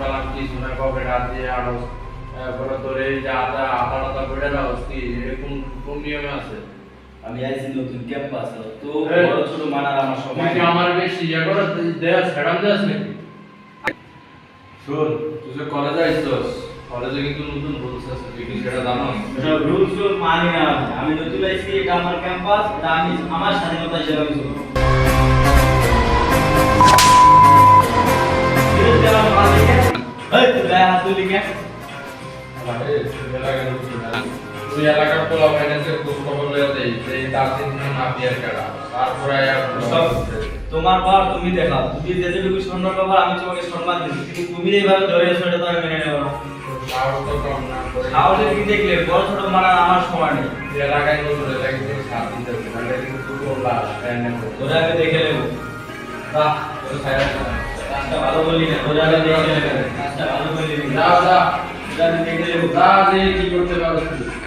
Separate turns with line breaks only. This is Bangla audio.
আনতালামছি সোনার আমি আইছি নতুন ক্যাম্পাস তো বড় ছোট মানার আমার সময়
আমার বেশি দেয়া ছেড়াম দেয়াস নাকি? তুই যে কলেজে কলেজে কিন্তু নতুন রুলস আছে সেটা
জানো রুলস মানি না আমি। নতুন আইছি এটা আমার ক্যাম্পাস এটা আমি আমার স্বাধীনতা হিসেবে আমি তোমার পর তুমি দেখাও। তুমি যেটুকু সম্মান পাবো আমি তোমাকে সম্মান দিব। কিন্তু তুমি এইভাবে ধরে এসো এটা তো আমি মেনে নেব না।
সাহস তো কম না করে
তাহলে কি দেখলে? বড় ছোট মানার আমার সময় নেই।
এলাকায় কিন্তু সাথ দিতে হবে
তোরা আগে দেখে নেব। বাহ তোর কাজটা ভালো বললি না তোরা আগে দেখে নেবে কাজটা ভালো বললি না
যা যা
তোরা আগে দেখে নেব
যা যে কি করতে পারছিস